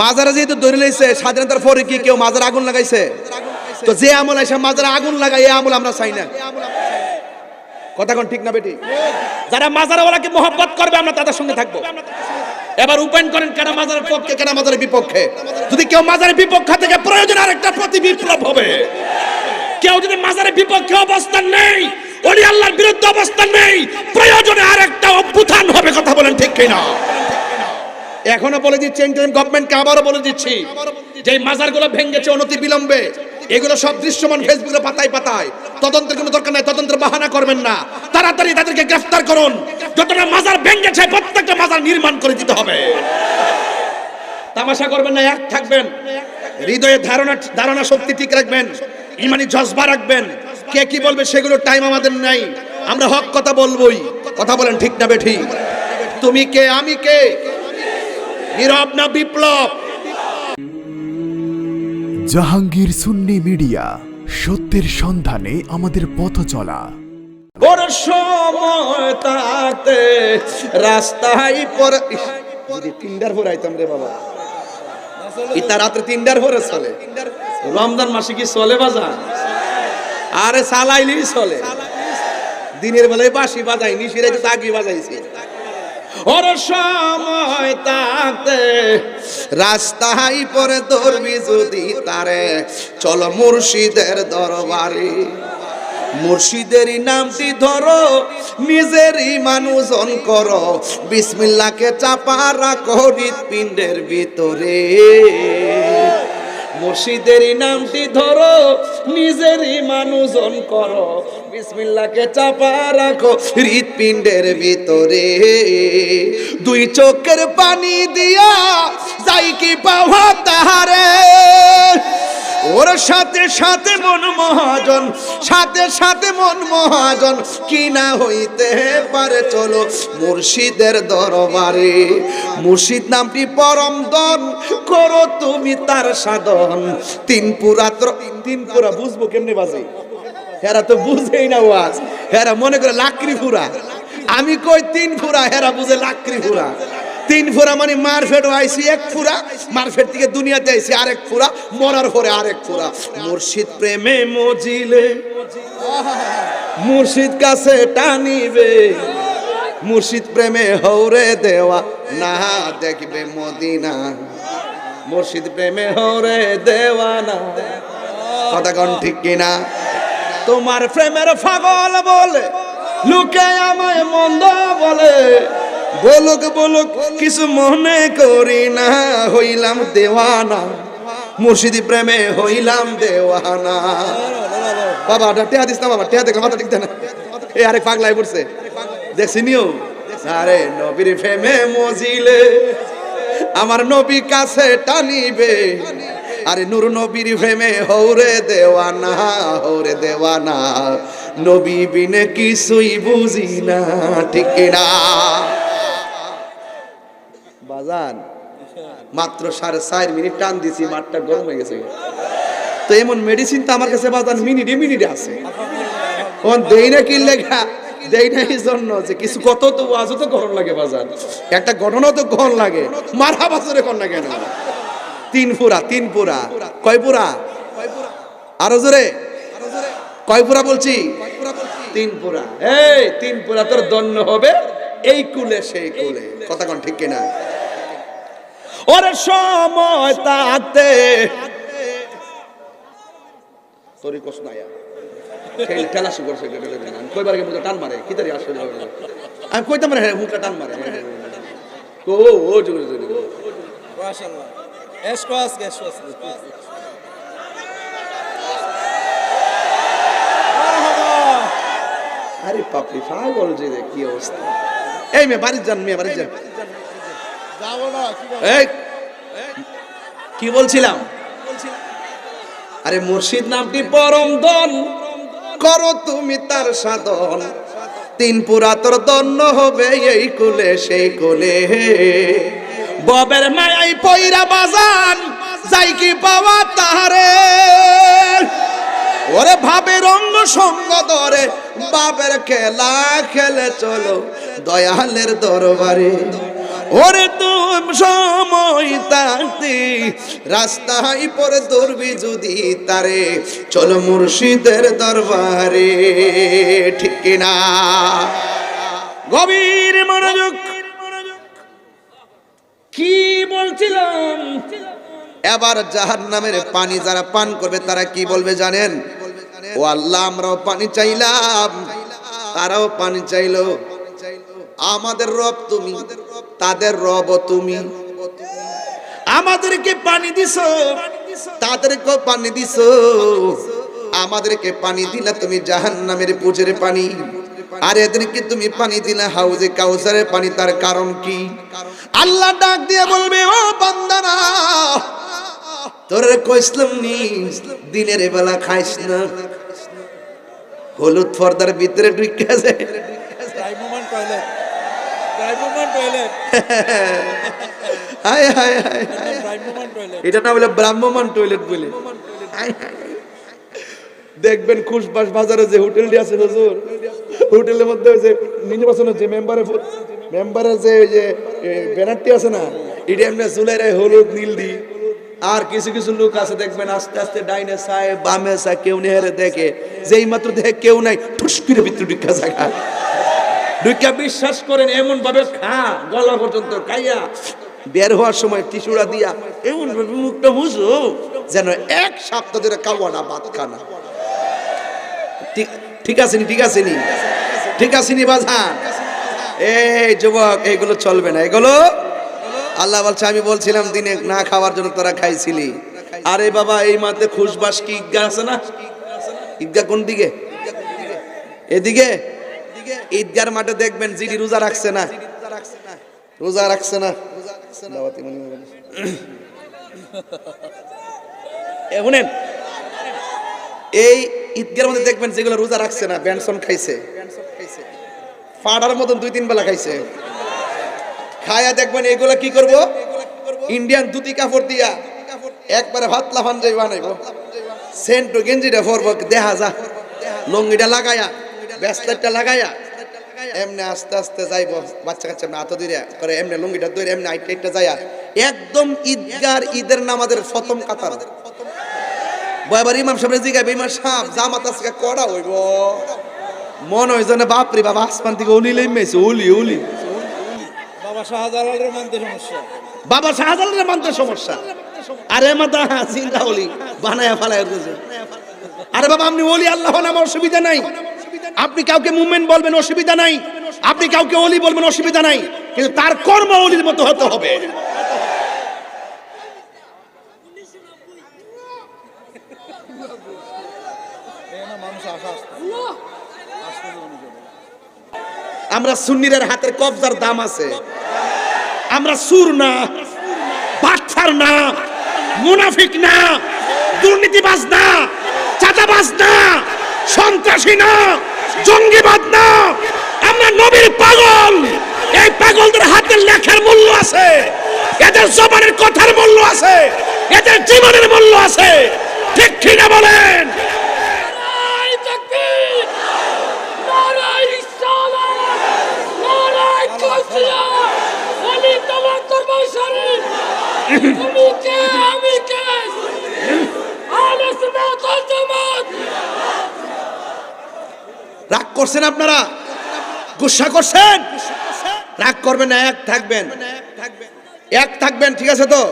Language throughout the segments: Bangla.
মাজারে যেহেতু দৌড়ে লাইছে, স্বাধীনতার পরে কি কেউ মাজার আগুন লাগাইছে? তো যে আমল এসে মাজারে আগুন লাগাই এই আমল আমরা চাই না। কথা কোন ঠিক না বেটি? যারা মাজারওয়ালাকে মোহব্বত করবে, আমরা তাদের সঙ্গে থাকব। এবার উপায়ন করেন কেন মাজারের পক্ষে, কেন মাজারের বিপক্ষে? যদি কেউ মাজারের বিপক্ষে থেকে প্রয়োজন, আরেকটা প্রতি বিপ্লব হবে। কেউ যদি মাজারের বিপক্ষে অবস্থান নেই ওলি আল্লাহর বিরুদ্ধে অবস্থান নেই, প্রয়োজনে আরেকটা অভ্যুত্থান হবে, কথা বলেন ঠিক কিনা? এখনও বলে দিচ্ছি ইন্টারিম গভর্নমেন্টকে আবারও বলে দিচ্ছি যে মাজারগুলো ভেঙেছে, অনতি বিলম্বে, এগুলো সব দৃশ্যমান ফেসবুকে পাতায় পাতায়। তদন্তের কোনো দরকার নাই, তদন্তের বাহানা করবেন না। তাড়াতাড়ি তাদেরকে গ্রেফতার করুন। যতটা মাজার ভেঙেছে, প্রত্যেকটা মাজার নির্মাণ করে দিতে হবে। তামাশা করবেন না, এক থাকবেন। হৃদয়ে ধারণা ধারণা শক্তি ঠিক রাখবেন। ইমানি জজবা রাখবেন। কে কি বলবে সেগুলো টাইম আমাদের নাই। আমরা হক কথা বলবোই। কথা বলেন ঠিক না বেঠি তুমি কে, আমি কে? নীরব না বিপ্লব। জাহাঙ্গীর সুন্নি মিডিয়া সত্যের সন্ধানে আমাদের পথ চলা। ওর সময় তাতে রাস্তায় পরে তিনটার পরে আইতাম রে বাবা। ইতা রাত্রে তিনটার পরে চলে। রমজান মাসে কি চলে বাজা আরে চালাইলেই চলে। দিনের বেলায় বাসি বাজাই নিশিরে তো বাজাইছি। ওর সময় তাতে রাস্তায় পরে ধরবি যদি তারে, চলো মুর্শিদের দরবারে। মুর্শিদেরই নামটি ধরো, নিজেরই মানুষজন করো। বিসমিল্লাকে চাপা রাখো হৃৎপিণ্ডের ভিতরে। মুর্শিদেরই নামটি ধরো, নিজেরই মানুষজন করো। বিসমিল্লাকে চাপা রাখো হৃৎপিণ্ডের ভিতরে। দুই চোখের পানি দিয়া যাই কি পাওয়া তাহারে। ওর সাথে সাথে মন মহাজন, সাথে সাথে মন মহাজন, কি না হইতে পারে চলো মুর্শিদের দরবারে। মুর্শিদ নামটি পরম দন, করো তুমি তার সাধন। তিন পুরা তিন পুরা বুঝব কেমনে বাজে? হেরা তো বুঝেই না ওয়াজ। হেরা মনে করে লাকড়ি ফুরা। আমি কই তিন ফুরা, হেরা বুঝে লাকড়ি ফুরা। তিন ফুরা মানে মারফেট আইছি এক ফুরা মারফেট থেকে দুনিয়াতে আইছি আরেক ফুরা, মরার পরে আরেক ফুরা। মুর্শিদ প্রেমে মজিলে, মুর্শিদ কাছে টানিবে, মুর্শিদ প্রেমে হৌরে দেওয়া, না দেখবে মদিনা। মুর্শিদ প্রেমে হৌরে দেওয়া না। কথা কন ঠিক কিনা? তোমার প্রেমের ফাগল বলে, লুকে আমায় মন্দ বলে। বলুক বলুক, কিছু মনে করি না, হইলাম দেওয়ানা। মুর্শিদি প্রেমে হইলাম দেওয়ানা। বাবা টেহা দিস না, বাবা, টেহা দেখলাম মাথা ঠিক না। এ, আরেক পাগলাই পড়ছে। দেখছি নিও আরে, নবীর প্রেমে মজিলে, আমার নবী কাছে টানিবে। আরে, নূর নবীর প্রেমে, হৌরে দেওয়ানা হৌরে দেওয়ানা। নবী বিনে কিছুই বুঝি না, ঠিক না বাজান মাত্র সাড়ে চার মিনিট টান দিছি, মাঠটা গরম হয়ে গেছে। তো এমন মেডিসিন তো আমার কাছে বাজান মিনিটে মিনিটে আছে। দেই না কি লেখা দেই না এই জন্য যে কিছু কত তো আজও তো গরম লাগে বাজার। একটা তো গরম লাগে মারা বাজারে কর না। কেন তিন পুরা তিন পুরা কয় পুরা আরও জোরে? কয় পুরা বলছি? তিন পুরা এই, তিন পুরা তোর দন্য হবে, এই কুলে, সেই কুলে। কথা কোন ঠিক কিনা? ওরে সময় তাতে তোরই কষ্ট নাই। ঠেল- ঠেলা শুরু করছে আমি কইবার টান মারে কি তারি আসলে আমি কইতাম রে মুখে টান মারে ও ও জোরে জোরে. আরে পাপড়ি পাগল যে রে, কি অবস্থা। এই মেয়ে বাড়ি যান মেয়ে বাড়ি যান। কি বলছিলাম? আরে মুর্শিদ নামটি পরম দন করো তুমি তার সাধন। তিন পুরা তোর দন্য হবে এই কুলে, সেই কুলে। ববের মায়াই পইরা বাজান, যাই কি পাওয়া তাহারে। ওরে ভাবে রঙ্গ সঙ্গ ধরে, বাবের খেলা খেলে চলো দয়ালের দরবারে। ওরে তুম সময় তাতে, রাস্তায় পরে ধরবি যদি তারে, চলো মুর্শিদের দরবারে, ঠিক কিনা? গভীর মনোযোগ। কি বলছিলাম? এবার জাহান নামের পানি যারা পান করবে, তারা কি বলবে জানেন? ও আল্লাহ, আমরাও পানি চাইলাম, তারাও পানি চাইলো। আমাদের রব তুমি। তাদের রব তুমি। আমাদেরকে পানি দিছো। তাদেরকে পানি দিছো। আমাদেরকে পানি দিলা তুমি জাহান নামের পুজের পানি। আর এদেরকে তুমি পানি দিলা হাউজে কাউসারের পানি। তার কারণ কি? আল্লাহ ডাক দিয়ে বলবে, ও বান্দারা, তোর কইসলাম নি দিনের বেলা খাইস না। হলুদ পর্দার ভিতরে ঢুকে আছে ভ্রাম্যমান টয়লেট ভ্রাম্যমান টয়লেট হায় হায় হায় এটা না বলে ব্রাহ্মমান টয়লেট বলে। দেখবেন খুশবাস বাজারে যে হোটেলটি আছে হুজুর হোটেলের মধ্যে যে নির্বাচনের যে মেম্বারের মেম্বারের যে ওই যে ব্যানারটি আছে না এটা এমনি চুলের হলুদ নীল দি। আর কিছু কিছু লোক আছে দেখবেন আস্তে আস্তে ডাইনে চায় বামে চায় কেউ নেহারে দেখে। যেই মাত্র দেখে কেউ নাই ঠুস করে ভিতরে ঢুকা জায়গা ঢুকা বিশ্বাস করেন এমন ভাবে খা, গলা পর্যন্ত খাইয়া বের হওয়ার সময় টিসুড়া দিয়া এমন ভাবে মুখটা মুছো যেন এক সপ্তাহ ধরে খাওয়া না, ভাত খানা ঠিক আছে নি, ঠিক আছে নি? ঠিক আছে নি, বাজান? এই যুবক, এগুলো চলবে না, এগুলো? আল্লাহ বলছে, আমি বলছিলাম দিনে না খাওয়ার জন্য তোরা খাইছিলি। আরে বাবা, এই মাঠে খুশবাস কি ঈদগা আছে না? ঈদগা কোন দিকে? এদিকে? ঈদগার মাঠে দেখবেন জিডি রোজা রাখছে না। রোজা রাখছে না। শুনেন। এই ঈদগার মধ্যে দেখবেন যেগুলো রোজা রাখছে না ব্যানসন খাইছে। ফাড়ার মতন দুই তিন বেলা খাইছে। খায়া দেখবেন এগুলা কি করব? ইন্ডিয়ান দুটি কাপড় দিয়া একবারে ভাত লাফান যাই বানাইবো সেন্ট গেঞ্জিটা পরবো, দেখা যা লঙ্গিটা লাগায়া ব্যাসলেটটা লাগায়া এমনি আস্তে আস্তে যাইব বাচ্চা কাচ্চা এমনি হাতে ধরে করে এমনি লুঙ্গিটা ধরে এমনি আইটা আইটা যায়া একদম ঈদগার ঈদের নামাজের প্রথম কাতার। বয়বার ইমাম সাহেব জিগাইবে ইমাম সাহেব জামাত আজকে কড়া হইব? মন হইছে না বাপরে বাবা আসমান থেকে অলি লেমেছে অলি অলি। বাবা শাহজালালের মানতে সমস্যা। বাবা শাহজালালের মানতে সমস্যা। আরে মাতা চিন্তা অলি বানায়া ফালায় আরে বাবা আপনি অলি আল্লাহ আমার অসুবিধা নাই। আপনি কাউকে মুভমেন্ট বলবেন অসুবিধা নাই। আপনি কাউকে অলি বলবেন অসুবিধা নাই। কিন্তু তার কর্ম অলির মতো হতে হবে। আমরা সুন্নিরের হাতের কবজার দাম আছে। আমরা সুর না, বাটফার না, মুনাফিক না, দুর্নীতিবাজ না, চাঁদাবাজ না, সন্ত্রাসী না। জঙ্গিবাদ না। আমরা নবীর পাগল। এই পাগলদের হাতের লেখার মূল্য আছে। এদের জবানের কথার মূল্য আছে। এদের জীবনের মূল্য আছে। ঠিক ঠিক না বলেন? নারায় তাকবীর নারায় রিসালাত নারায় কাউসিয়া আমি তোমার দরবার শরীফ তুমি কে আমি কে আলে সুন্নাত ওয়াল জামাত রাগ করছেন আপনারা? গুসা করছেন? রাগ করবেন না, এক থাকবেন। এক থাকবেন, ঠিক আছে তো?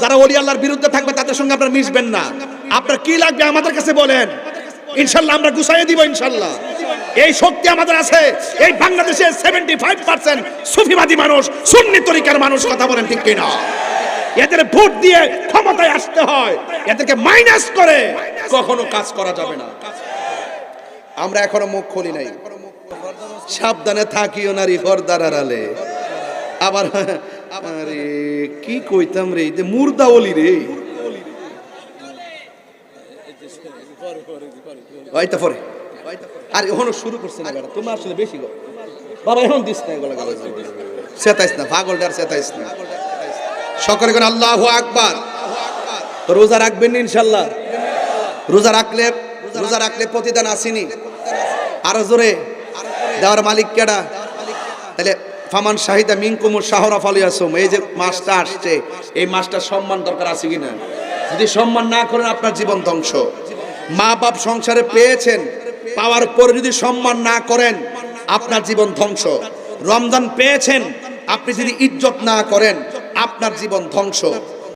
যারা ওলি আল্লাহর বিরুদ্ধে থাকবে, তাদের সঙ্গে আপনারা মিশবেন না। আপনার কি লাগবে আমাদের কাছে বলেন? ইনশাল্লাহ আমরা গুছাইয়ে দিব, ইনশাল্লাহ। এই শক্তি আমাদের আছে। এই বাংলাদেশে সেভেন্টি ফাইভ পার্সেন্ট সুফিবাদী মানুষ, সুন্নি তরিকার মানুষ, কথা বলেন ঠিক কিনা? এদের ভোট দিয়ে ক্ষমতায় আসতে হয়। এদেরকে মাইনাস করে কখনো কাজ করা যাবে না। আমরা এখনও মুখ খুলি নাই। সাবধানে থাকিও না নারী পর্দার আড়ালে। আবার, আরে, কি কইতাম রে? যে মুর্দা ওলি রে। হয়তো পরে। আর, এখনও শুরু করছে না বেটা তোমার আসলে বেশি গো। বাবা, এখন দিস না এগুলো সেতাইস না পাগলটার সেতাইস না। সকলে করে আল্লাহ আকবার। রোজা রাখবেন ইনশাল্লাহ। রোজা রাখলে রোজা রাখলে প্রতিদান আসেনি। আরও জোরে। দেওয়ার মালিক কেডা তাহলে ফামান শাহিদা মিনকুমুর শাহরা ফালিয়াসুম। এই যে মাসটা আসছে, এই মাসটা সম্মান দরকার আছে কিনা? যদি সম্মান না করেন, আপনার জীবন ধ্বংস। মা বাপ সংসারে পেয়েছেন, পাওয়ার পরে যদি সম্মান না করেন, আপনার জীবন ধ্বংস। রমজান পেয়েছেন, আপনি যদি ইজ্জত না করেন, আপনার জীবন ধ্বংস।